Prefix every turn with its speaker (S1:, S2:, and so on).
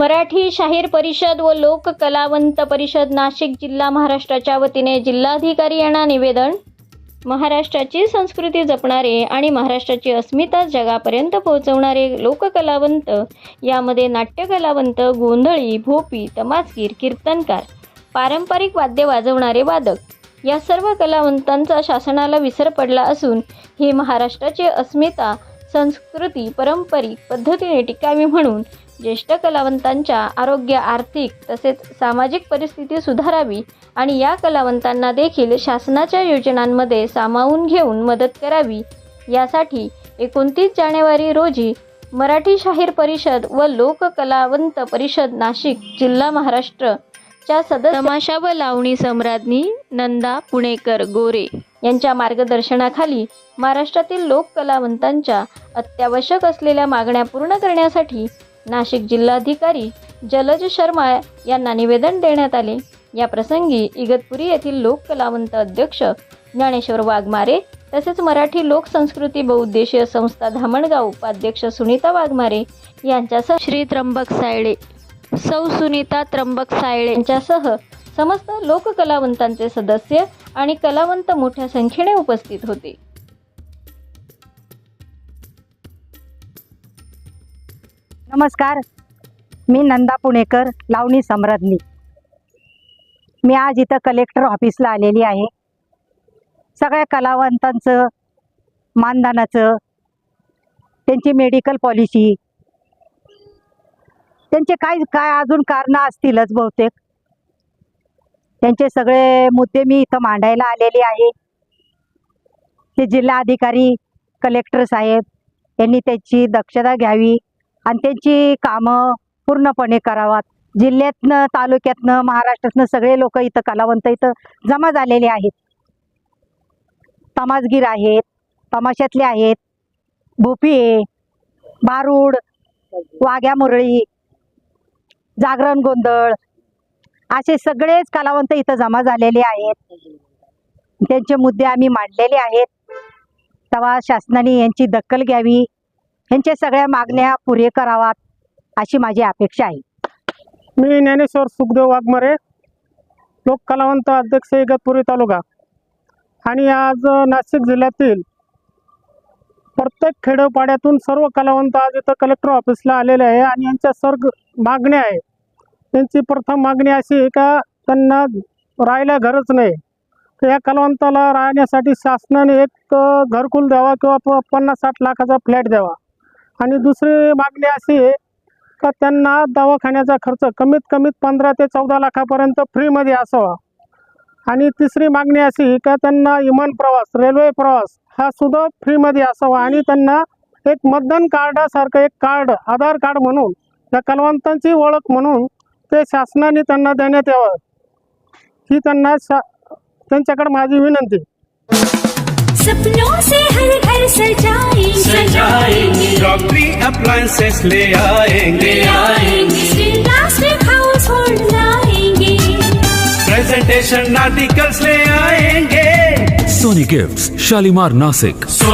S1: मराठी शाहीर परिषद व लोक कलावंत परिषद नाशिक जिल्हा महाराष्ट्राच्या वतीने जिल्हाधिकारी यांना निवेदन. महाराष्ट्राची संस्कृती जपणारे आणि महाराष्ट्राची अस्मिता जगापर्यंत पोहोचवणारे लोककलावंत यामध्ये नाट्यकलावंत गोंधळी भोपी तमासगीर कीर्तनकार पारंपरिक वाद्य वाजवणारे वादक या सर्व कलावंतांचा शासनाला विसर पडला असून ही महाराष्ट्राची अस्मिता संस्कृती पारंपरिक पद्धतीने टिकावी म्हणून ज्येष्ठ कलावंतांच्या आरोग्य आर्थिक तसेच सामाजिक परिस्थिती सुधारावी आणि या कलावंतांना देखील शासनाच्या योजनांमध्ये सामावून घेऊन मदत करावी. यासाठी एकोणतीस जानेवारी रोजी मराठी शाहीर परिषद व लोक कलावंत परिषद नाशिक जिल्हा महाराष्ट्र च्या सदस्य तमाशा व लावणी सम्राज्ञी नंदा पुणेकर गोरे यांच्या मार्गदर्शनाखाली महाराष्ट्रातील लोक कलावंतांच्या अत्यावश्यक असलेल्या मागण्या पूर्ण करण्यासाठी नाशिक जिल्हाधिकारी जलज शर्मा यांना निवेदन देण्यात आले. या प्रसंगी इगतपुरी येथील लोक कलावंत अध्यक्ष ज्ञानेश्वर वाघमारे तसेच मराठी लोकसंस्कृती बहुउद्देशीय संस्था धामणगाव उपाध्यक्ष सुनीता वाघमारे यांच्यासह श्री त्र्यंबक सायळे सौ सुनीता त्र्यंबक सायळे यांच्यासह समस्त लोककलावंतांचे सदस्य आणि कलावंत मोठ्या संख्येने उपस्थित होते.
S2: नमस्कार. मी नंदा पुणेकर लावणी सम्राज्ञी मी आज इथं कलेक्टर ऑफिसला आलेली आहे. सगळ्या कलावंतांचं मानधनाचं त्यांची मेडिकल पॉलिसी त्यांचे काय काय अजून कारणं असतीलच बहुतेक. त्यांचे सगळे मुद्दे मी इथं मांडायला आलेले आहे. ते जिल्हाधिकारी कलेक्टर साहेब यांनी त्याची दक्षता घ्यावी. आणि त्यांची कामं पूर्णपणे करावात. जिल्ह्यातनं तालुक्यातनं महाराष्ट्रातनं सगळे लोक इथं कलावंत इथं जमा झालेले आहेत. तमासगीर आहेत तमाशातले आहेत भोपी आहे बारूड वाघ्या मुरळी जागरण गोंधळ असे सगळेच कलावंत इथं जमा झालेले आहेत. त्यांचे मुद्दे आम्ही मांडलेले आहेत. तेव्हा शासनाने यांची दखल घ्यावी. यांच्या सगळ्या मागण्या पुरे करावात अशी माझी अपेक्षा आहे.
S3: मी ज्ञानेश्वर सुखदेव वाघमारे लोक कलावंत अध्यक्ष इगतपुरी तालुका. आणि आज नाशिक जिल्ह्यातील प्रत्येक खेडोपाड्यातून सर्व कलावंत आज इथं कलेक्टर ऑफिसला आलेले आहे आणि यांच्या सर्व मागण्या आहे. त्यांची प्रथम मागणी अशी आहे का त्यांना राहायला घरच नाही. तर या कलावंताला राहण्यासाठी शासनाने एक घरकुल द्यावा किंवा प- पन्नास साठ लाखाचा फ्लॅट द्यावा. आणि दुसरी मागणी अशी आहे का त्यांना दवाखान्याचा खर्च कमीत कमीत पंधरा ते चौदा लाखापर्यंत फ्रीमध्ये असावा. आणि तिसरी मागणी अशी का त्यांना विमान प्रवास रेल्वे प्रवास हा सुद्धा फ्रीमध्ये असावा. आणि त्यांना एक मतदान कार्डासारखं एक कार्ड आधार कार्ड म्हणून या कलवंतांची ओळख म्हणून ते शासनाने त्यांना देण्यात यावं. ही त्यांना शा त्यांच्याकडे माझी विनंती
S4: अप्लायंसेस ले आएंगे।
S5: आएंगे। स्टील हाउस होल्ड लाएंगे।
S4: प्रेजेंटेशन आर्टिकल्स ले आएंगे।
S6: Soni gifts Shalimar Nashik
S4: so